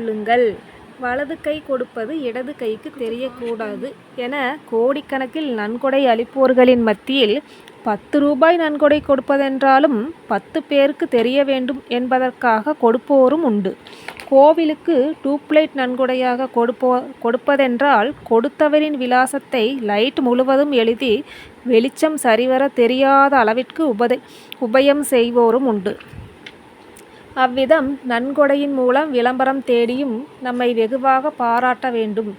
கொள்ளுங்கள் வலது கை கொடுப்பது இடது கைக்கு தெரியக்கூடாது என கோடிக்கணக்கில் நன்கொடை அளிப்போர்களின் மத்தியில் பத்து ரூபாய் நன்கொடை கொடுப்பதென்றாலும் பத்து பேருக்கு தெரிய வேண்டும் என்பதற்காக கொடுப்போரும் உண்டு. கோவிலுக்கு டூப்லைட் நன்கொடையாக கொடுப்போ கொடுப்பதென்றால் கொடுத்தவரின் விலாசத்தை லைட் முழுவதும் எழுதி வெளிச்சம் சரிவர தெரியாத அளவிற்கு உபதை உபயம் செய்வோரும் உண்டு. அவ்விதம் நன்கொடையின் மூலம் விளம்பரம் தேடியும் நம்மை வெகுவாக பாராட்ட வேண்டும்.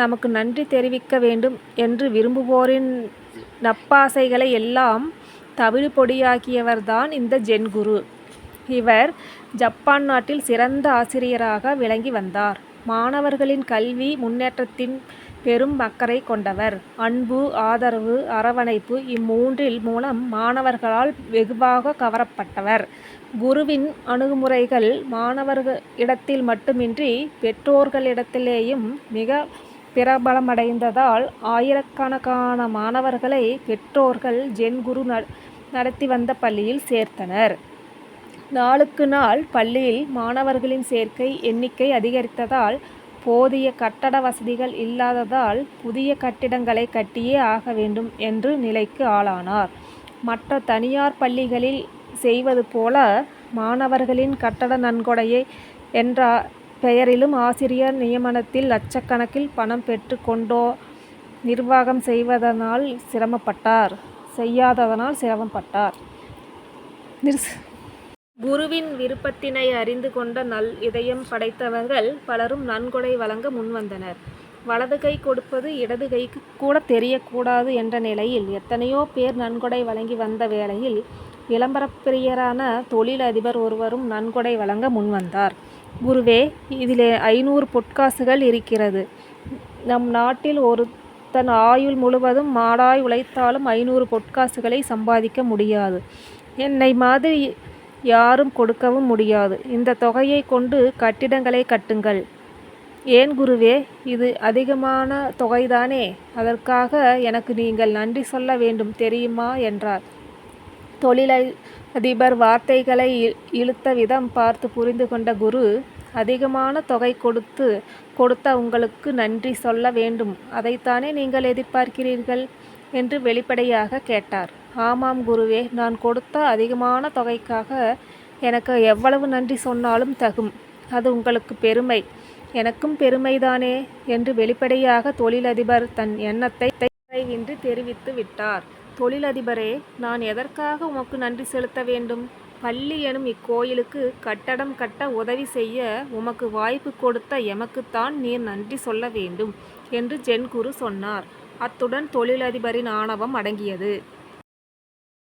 நமக்கு நன்றி தெரிவிக்க வேண்டும் என்று விரும்புவோரின் நப்பாசைகளை எல்லாம் தவிடு பொடியாக்கியவர்தான் இந்த ஜென்குரு இவர் ஜப்பான் நாட்டில் சிறந்த ஆசிரியராக விளங்கி வந்தார். மாணவர்களின் கல்வி முன்னேற்றத்தின் பெரும் அக்கறை கொண்டவர். அன்பு ஆதரவு அரவணைப்பு இம்மூன்றில் மூலம் மாணவர்களால் வெகுவாக கவரப்பட்டவர். குருவின் அணுகுமுறைகள் மாணவர்கள் இடத்தில் மட்டுமின்றி பெற்றோர்களிடத்திலேயும் மிக பிரபலமடைந்ததால் ஆயிரக்கணக்கான மாணவர்களை பெற்றோர்கள் ஜென் குரு நடத்தி வந்த பள்ளியில் சேர்த்தனர். நாளுக்கு நாள் பள்ளியில் மாணவர்களின் சேர்க்கை எண்ணிக்கை அதிகரித்ததால் போதிய கட்டட வசதிகள் இல்லாததால் புதிய கட்டிடங்களை கட்டியே ஆக வேண்டும் என்று நிலைக்கு ஆளானார். மற்ற தனியார் பள்ளிகளில் செய்வது போல மாணவர்களின் கட்டட நன்கொடையை என்ற பெயரிலும் ஆசிரியர் நியமனத்தில் லட்சக்கணக்கில் பணம் பெற்று கொண்டோ நிர்வாகம் செய்வதனால் சிரமப்பட்டார். செய்யாததனால் சிரமப்பட்டார். நிர்ஸ் குருவின் விருப்பத்தினை அறிந்து கொண்ட நல் இதயம் படைத்தவர்கள் பலரும் நன்கொடை வழங்க முன்வந்தனர். வலது கை கொடுப்பது இடது கைக்கு கூட தெரியக்கூடாது என்ற நிலையில் எத்தனையோ பேர் நன்கொடை வழங்கி வந்த வேளையில் விளம்பரப்பிரியரான தொழில் அதிபர் ஒருவரும் நன்கொடை வழங்க முன்வந்தார். குருவே இதிலே ஐநூறு பொற்காசுகள் இருக்கிறது. நம் நாட்டில் ஒருத்தன் ஆயுள் முழுவதும் மாடாய் உழைத்தாலும் ஐநூறு பொற்காசுகளை சம்பாதிக்க முடியாது. என்னை மாதிரி யாரும் கொடுக்கவும் முடியாது. இந்த தொகையை கொண்டு கட்டிடங்களை கட்டுங்கள். ஏன் குருவே? இது அதிகமான தொகைதானே? அதற்காக எனக்கு நீங்கள் நன்றி சொல்ல வேண்டும் தெரியுமா? என்றார். தொழிலதிபர் வார்த்தைகளை இழுத்த விதம் பார்த்து புரிந்து கொண்ட குரு அதிகமான தொகை கொடுத்து கொடுத்த உங்களுக்கு நன்றி சொல்ல வேண்டும். அதைத்தானே நீங்கள் எதிர்பார்க்கிறீர்கள்? என்று வெளிப்படையாக கேட்டார். ஆமாம் குருவே நான் கொடுத்த அதிகமான தொகைக்காக எனக்கு எவ்வளவு நன்றி சொன்னாலும் தகும். அது உங்களுக்கு பெருமை. எனக்கும் பெருமைதானே என்று வெளிப்படையாக தொழிலதிபர் தன் எண்ணத்தை இன்றி தெரிவித்து விட்டார். தொழிலதிபரே நான் எதற்காக உமக்கு நன்றி செலுத்த வேண்டும்? பள்ளி எனும் இக்கோயிலுக்கு கட்டடம் கட்ட உதவி செய்ய உமக்கு வாய்ப்பு கொடுத்த எமக்குத்தான் நீர் நன்றி சொல்ல வேண்டும் என்று ஜென்குரு சொன்னார். அத்துடன் தொழிலதிபரின் ஆணவம் அடங்கியது.